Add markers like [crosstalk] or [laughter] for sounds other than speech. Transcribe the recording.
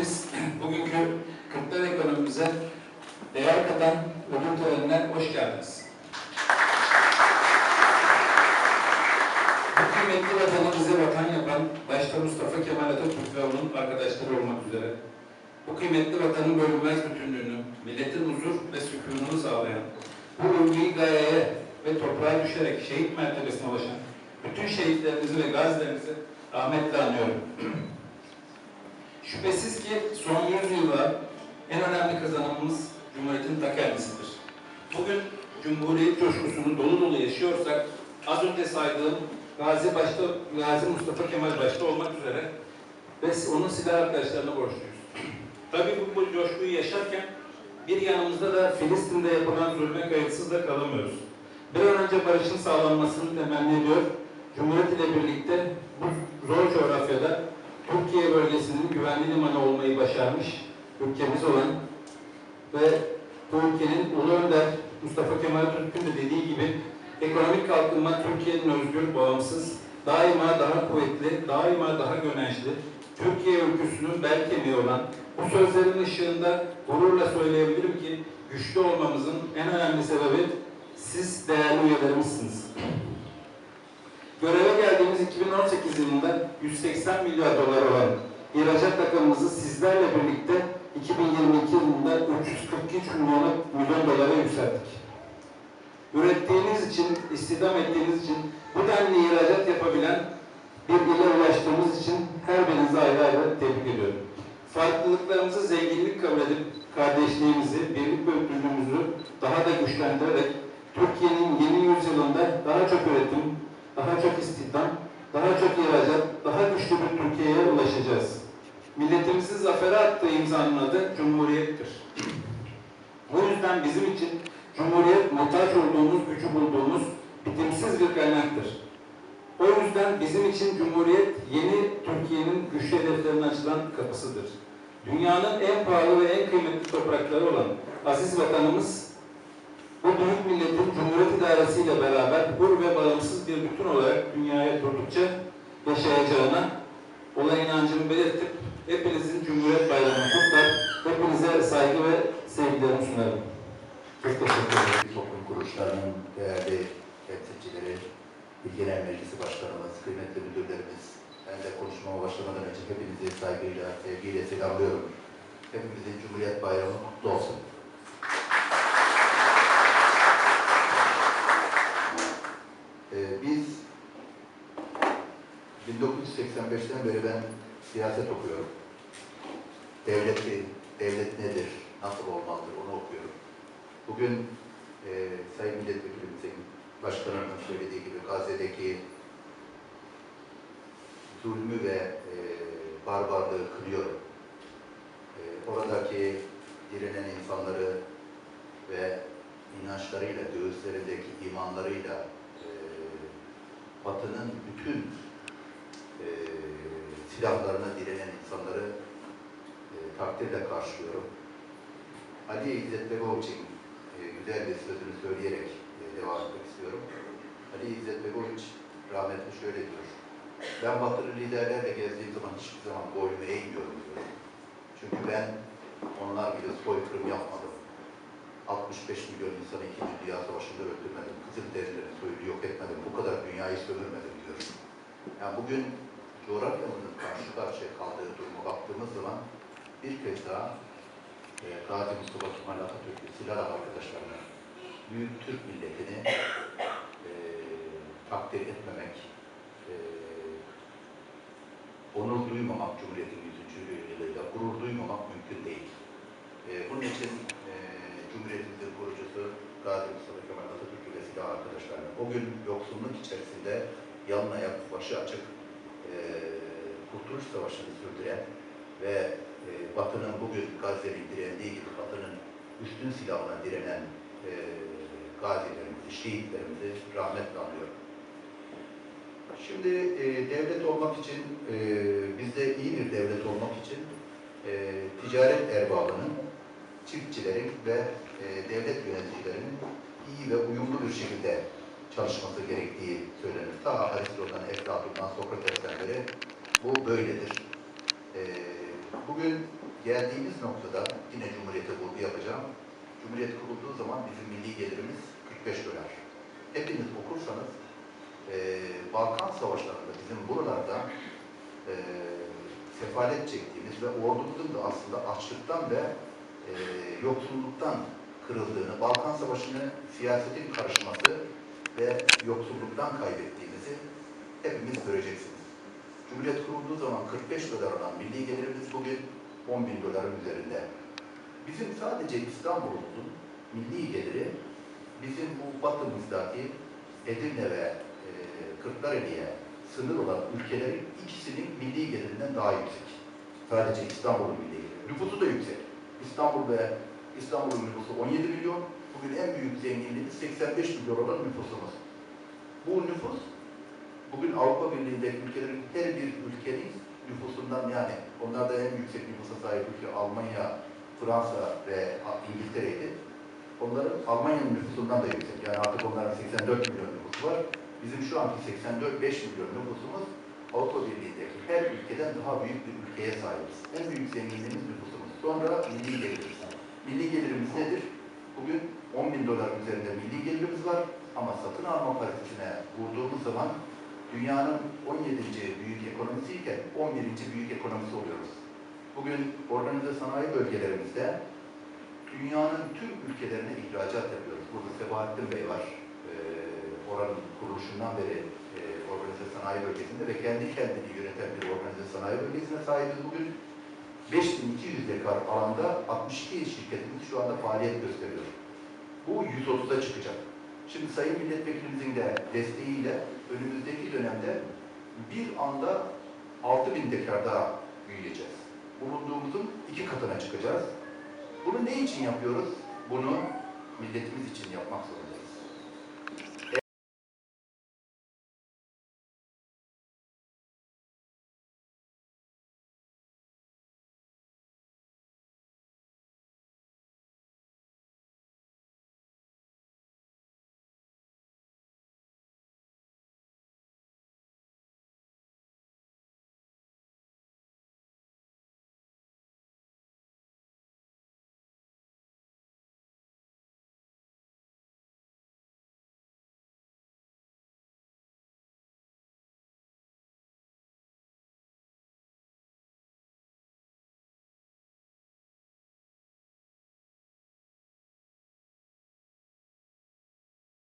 hepiniz bugünkü Kırklar ekonomimize değer katan ödül törenine hoş geldiniz. Bu kıymetli vatanı bize vatan yapan başta Mustafa Kemal Atatürk ve onun arkadaşları olmak üzere bu kıymetli vatanın bölünmez bütünlüğünü, milletin huzur ve sükununu sağlayan, bu ulvi gayeye ve toprağa düşerek şehit mertebesine ulaşan bütün şehitlerimizi ve gazilerimizi rahmetle anıyorum. Şüphesiz ki son yüzyılda en önemli kazanımımız Cumhuriyet'in ta kendisidir. Bugün Cumhuriyet coşkusunu dolu dolu yaşıyorsak, az önce saydığım Gazi başta, Gazi Mustafa Kemal başta olmak üzere ve onun silah arkadaşlarına borçluyuz. [clears throat] Tabii bu, bu coşkuyu yaşarken bir yanımızda da Filistin'de yapılan zulme kayıtsız da kalamıyoruz. Bir an önce barışın sağlanmasını temenni ediyor. Cumhuriyet ile birlikte bu zor Türkiye bölgesinin güvenli limanı olmayı başarmış ülkemiz olan ve bu ülkenin Ulu Önder Mustafa Kemal Atatürk'ün de dediği gibi ekonomik kalkınma Türkiye'nin özgür, bağımsız, daima daha kuvvetli, daima daha gönençli, Türkiye ülküsünün bel kemiği olan bu sözlerin ışığında gururla söyleyebilirim ki güçlü olmamızın en önemli sebebi siz değerli üyelerimizsiniz. Göreve geldiğimiz 2018 yılında 180 milyar dolar olan ihracat rakamımızı sizlerle birlikte 2022 yılında 343 milyon, milyon dolara yükselttik. Ürettiğiniz için, istihdam ettiğiniz için bu denli ihracat yapabilen bir ile ulaştığımız için her birinizi ayrı ayrı tebrik ediyorum. Farklılıklarımızı zenginlik kabul edip kardeşliğimizi, birlik ve bütünlüğümüzü daha da güçlendirerek Türkiye'nin yeni yüzyılında daha çok üretim, daha çok istihdam, daha çok ihracat, daha güçlü bir Türkiye'ye ulaşacağız. Milletimizin zafere attığı imzanın adı Cumhuriyet'tir. Bu yüzden bizim için Cumhuriyet muhtaç olduğumuz, gücü bulduğumuz bitimsiz bir kaynaktır. O yüzden bizim için Cumhuriyet yeni Türkiye'nin güçlü hedeflerine açılan kapısıdır. Dünyanın en pahalı ve en kıymetli toprakları olan aziz vatanımız bu büyük milletin Cumhuriyet idaresi ile beraber hur ve bağımsız bir bütün olarak dünyaya durdukça yaşayacağına olan inancımı belirtip hepinizin Cumhuriyet Bayramı'nı kutlar, hepinize saygı ve sevgilerimi sunarım. Çok teşekkür ederim. toplum kuruluşlarının değerli temsilcileri, Bilgiler Meclisi Başkanımız, kıymetli müdürlerimiz, ben de konuşmama başlamadan önce hepinizi saygıyla, sevgiyle selamlıyorum. Hepimizin Cumhuriyet Bayramı kutlu olsun. Ee, biz 1985'ten beri ben siyaset okuyorum. Devleti, devlet nedir, nasıl olmalıdır onu okuyorum. Bugün e, Sayın Milletvekilimizin, Başkanımın söylediği gibi Gazze'deki zulmü ve e, barbarlığı kınıyorum. E, oradaki direnen insanları ve inançlarıyla, göğüslerindeki imanlarıyla e, Batı'nın bütün e, silahlarına direnen insanları e, takdirle karşılıyorum. Ali İzzet Begoviç'in e, güzel bir sözünü söyleyerek e, devam etmek istiyorum. Ali İzzet Begoviç rahmetli şöyle diyor. Ben batılı liderlerle gezdiğim zaman hiçbir zaman boynumu eğmiyorum diyor. Çünkü ben onlar gibi soykırım yapmadım. 65 milyon insanı 2. Dünya Savaşı'nda öldürmedim. Kızılderililerin soyunu yok etmedim. Bu kadar dünyayı sömürmedim diyor. Yani bugün coğrafyamızın karşı karşıya kaldığı duruma baktığımız zaman bir kez daha e, Gazi Mustafa Kemal Atatürk'ü silah arkadaşlarına büyük Türk milletini e, takdir etmemek, e, onur duymamak Cumhuriyet'in 100. yılıyla, gurur duymamak mümkün değil. E, bunun için e, Cumhuriyetimizin kurucusu Gazi Mustafa Kemal Atatürk ve silah arkadaşlarına o gün yoksulluk içerisinde yalın ayak, başı açık e, Kurtuluş Savaşı'nı sürdüren ve e, Batı'nın bugün Gazze'nin direndiği gibi Batı'nın üstün silahına direnen e, gazilerimizi, şehitlerimizi rahmetle anıyorum. Şimdi e, devlet olmak için, e, bizde iyi bir devlet olmak için e, ticaret erbabının, çiftçilerin ve e, devlet yöneticilerinin iyi ve uyumlu bir şekilde çalışması gerektiği söylenir. Ta Aristo'dan, Eflatun'dan, Sokrates'ten beri bu böyledir. bugün geldiğimiz noktada yine Cumhuriyet'e vurgu yapacağım. Cumhuriyet kurulduğu zaman bizim milli gelirimiz 45 dolar. Hepiniz okursanız eee, Balkan Savaşları'nda bizim buralarda eee, sefalet çektiğimiz ve ordumuzun da aslında açlıktan ve eee, yoksulluktan kırıldığını, Balkan Savaşı'nı siyasetin karışması ve yoksulluktan kaybettiğimizi hepimiz göreceksiniz. Cumhuriyet kurulduğu zaman 45 dolar olan milli gelirimiz bugün 10 bin doların üzerinde. Bizim sadece İstanbul'umuzun milli geliri bizim bu batımızdaki Edirne ve e, Kırklareli'ye sınır olan ülkelerin ikisinin milli gelirinden daha yüksek. Sadece İstanbul'un milli geliri. Nüfusu da yüksek. İstanbul ve İstanbul'un nüfusu 17 milyon. Bugün en büyük zenginliğimiz 85 milyon olan nüfusumuz. Bu nüfus bugün Avrupa Birliği'ndeki ülkelerin her bir ülkenin nüfusundan yani onlarda en yüksek nüfusa sahip ülke Almanya, Fransa ve İngiltere'ydi. Onların Almanya'nın nüfusundan da yüksek. Yani artık onların 84 milyon nüfusu var. Bizim şu anki 84 5 milyon nüfusumuz Avrupa Birliği'ndeki her ülkeden daha büyük bir ülkeye sahibiz. En büyük zenginliğimiz nüfusumuz. Sonra milli gelirimiz. Milli gelirimiz nedir? Bugün 10 bin dolar üzerinde milli gelirimiz var ama satın alma paritesine vurduğumuz zaman dünyanın 17. büyük ekonomisi iken 11. büyük ekonomisi oluyoruz. Bugün organize sanayi bölgelerimizde dünyanın tüm ülkelerine ihracat yapıyoruz. Burada Sebahattin Bey var. Ee, oranın kuruluşundan beri e, organize sanayi bölgesinde ve kendi kendini yöneten bir organize sanayi bölgesine sahibiz bugün. 5200 dekar alanda 62 şirketimiz şu anda faaliyet gösteriyor. Bu 130'a çıkacak. Şimdi Sayın Milletvekilimizin de desteğiyle önümüzdeki dönemde bir anda 6000 dekar daha büyüyeceğiz. Bulunduğumuzun iki katına çıkacağız. Bunu ne için yapıyoruz? Bunu milletimiz için yapmak zorundayız.